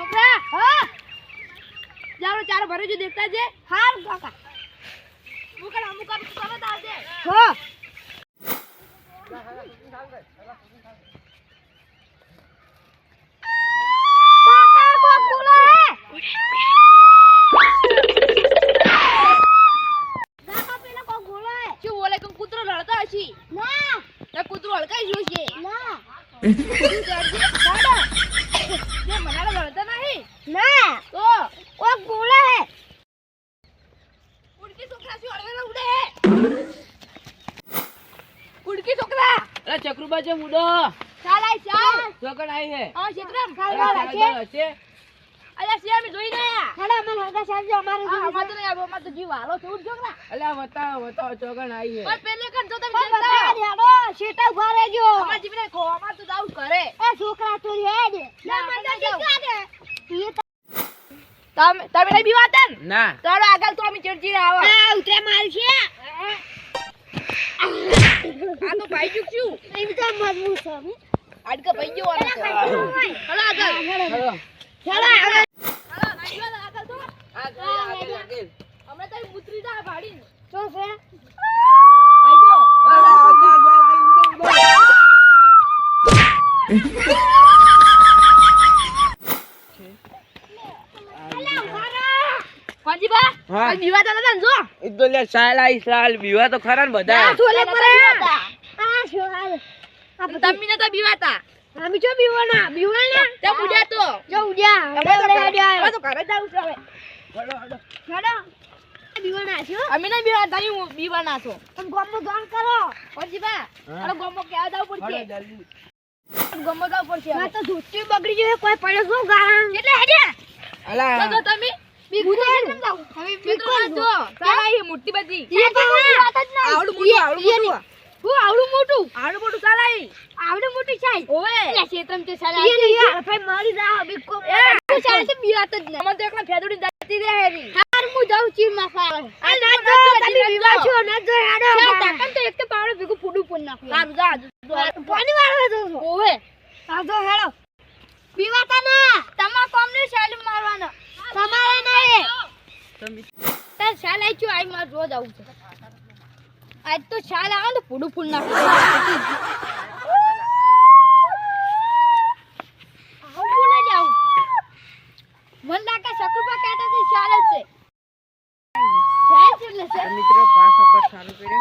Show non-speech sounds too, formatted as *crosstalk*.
છોકરા હા! જારો ચાર ભરે જો દેખતા છે હાર કાકા મુકલ અમુક અમુક તરત આવજે. હો! કાકા કોક બોલે કે કૂતરો લડતા હશે? ના. કૂતરો હડકાઈ જોશે ના *laughs* જે મનાડો લડતા નહીં ના તો કોક બોલે હે ઉડકી છોકરા શું હળવેલા ઉડે હે ઉડકી છોકરા અરે ચક્રુબા છે મુડો ચાલ આય ચાલ. ચોકડ આઈ હે. આ અરે ચાલ રાખે હશે. અલ્યા સિયા મે જોઈ ગયા. ખડા મને હગા સાંજે અમારે અમાર તો આવો અમાર તો જીવ હાલો છે ઉડ છોકરા. અલ્યા બતાવો બતાવો ચોકડ આઈ હે. પણ પેલે કણ તો તમે જતા હેડો શેટા ઊભા રહેજો. અમાર જીવને કો અમાર તો દાવ કરે એ છોકરા તો હેડ. ના મને જીકા દે તમે તમે નહીં બીવાતન ને? ના. તારો આગળ તો અમે ચડજી આવો. આ ઉતરે માર છે. આ તો ભાઈ ચૂક છું. એ તો મજબૂત છે. આડકા ભાઈ ગયો આનો હલો આગળ. હલો. ચાલો આગળ હલો. નાઈ આગળ તો. આગળ આગળ આગળ. હમણાં તારી મુત્રી દા ભાડી ચોસે છે? કોંજીબા હા. બીવા તો નતા જો. ઈ તો લે સાલા આઈ સાલ બીવા તો ખરા ને બધા. છોલે પર આ છોલે તમે નતા બીવાતા. અમે જો બીવાના? બીવાના? તે ઉડ્યા તો. જો ઉડ્યા? હવે તો ઘરે જાવ છે હવે. હેડો બીવાના છો? અમે નહીં બીવાના તમે બીવાના છો. તમે ગોમો ગામ કરો. કોંજીબા હા. અરે ગોમો કે આ પડશે? જલ્દી. ગોમો જવું પડશે આ તો ધોતી બગડી જશે કોઈ પડે શું ગામ એટલે હેડે અલા. તો તમે. પણ વાળવા જો ઓએ આ જો હેડો પીવાતા ના તમા કોમની શૈલ મારવાનો તમારે નહીં તમે તાર શાલ આઈ છું આઈ માર રોજ આવું છે. આજ તો શાલ આવે ને પૂડું ફૂલ નાખું. મન લાગે શકુપા કહેતા છે. છે મિત્રો પાસ અકડ ચાલુ કર્યો.